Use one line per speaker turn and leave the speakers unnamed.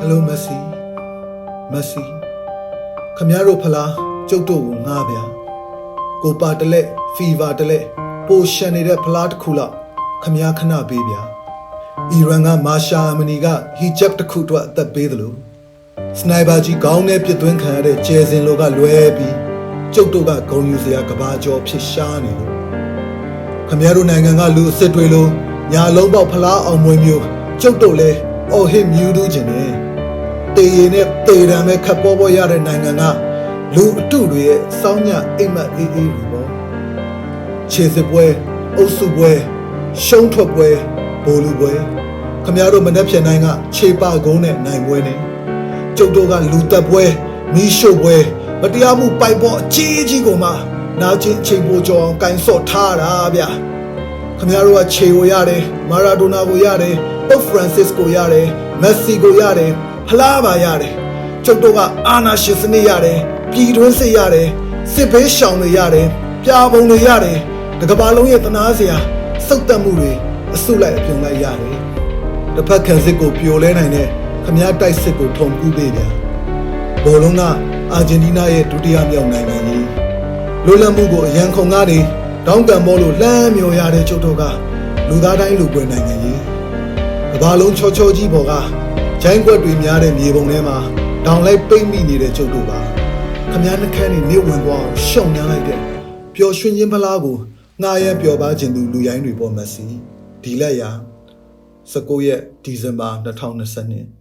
ဟယ်လိုမက်ဆီမက်ဆီခမရတို့ဖလားကျုပ်တို့ကိုငားဗျာကိုပါတလက်ဖီဗာတလက်ပိုရှန်နေတဲ့ဖလားတစ်ခုလောက်ခမရခဏပေးဗျာအီရန်ကမာရှာအမနီကဟီဂျပ်တစ်ခုအတွက်အသက်ပေးတယ်လို့စနိုက်ပါကြီးခေါင်းနဲ့ပြစ်သွင်းခံရတဲ့ကျဲစင်လိုကလွဲပြီးကျုပ်တို့ကဂုံယူစရာကဘာကျော်ဖြစ်ရှားနေလို့ခမရတို့နိုင်ငံကလူအစ်စ်တွေလိုညာလုံးပေါက်ဖလားအောင်မွေမျိုးကျုပ်တို့လဲအော်ဟစ်မြူးတူးခြင်းနဲ့ တေရီနဲ့တေရံမဲ့ခပ်ပေါ်ပေါ်ရတဲ့နိုင်ငံကလူအတုတွေရဲ့စောင်းညအိမ်မက်အေးအေးတွေပေါ့ခြေစစ်ပွဲအုပ်စုပွဲရှုံးထွက်ပွဲဘိုလ်လူပွဲခမရတို့မနှက်ဖြန်တိုင်းကခြေပကုန်းနဲ့နိုင်ပွဲနဲ့ကျုပ်တို့ကလူတက်ပွဲမီးရှို့ပွဲမတရားမှုပိုက်ပေါ်အကြီးအကြီးကိုမှနာကျင်ချိန်ပိုကြောအောင်ကန်ဆော့ထားတာဗျာခမရတို့ကခြေကိုရတယ်မာရာဒိုနာကိုရတယ်ပုတ်ဖရန်စစ်ကိုရတယ်မက်ဆီကိုရတယ် ဖလားပါရတယ်ကျုပ်တို့ကအာနာရှင်စနစ်ရတယ်ပြည်တွင်းစစ်ရတယ်စစ်ဘေးရှောင်တွေရတယ်ပြာပုံတွေရတယ်တကဘာလုံးရဲ့တနာစရာစုတ်တက်မှုတွေအစုလိုက်အပြုံလိုက်ရတယ်တစ်ဖက်ခံစစ်ကိုပြိုလဲနိုင်တဲ့ခမရတိုက်စစ်ကိုထုံကူးပေးပြန်ဘောလုံးကအာဂျင်တီးနားရဲ့ဒုတိယမြောက်နိုင်ငံကြီးလွတ်လပ်မှုကိုအရန်ခုံကားနေတောင်းတန်မောလို့လမ်းမြော်ရတဲ့ကျုပ်တို့ကလူသားတိုင်းလူပွဲနိုင်ငံကြီးကဘာလုံးချောချောကြီးပေါ်က ဂျိုင်းကွက်တွေများတဲ့မြေပုံထဲမှာတောင်လိုက်ပိတ်မိနေတဲ့ကျုပ်တို့ပါခမည်းနှခမ်းနေနေဝင်သွားအောင်ရှုံနှမ်းလိုက်တဲ့ပျော်ရွှင်ခြင်းဖလားကိုငှားရမ်းပျော်ပါခြင်းသူလူရိုင်းတွေပေါ်မှာစီဒီလက်ရာ19ရက်ဒီဇင်ဘာ2020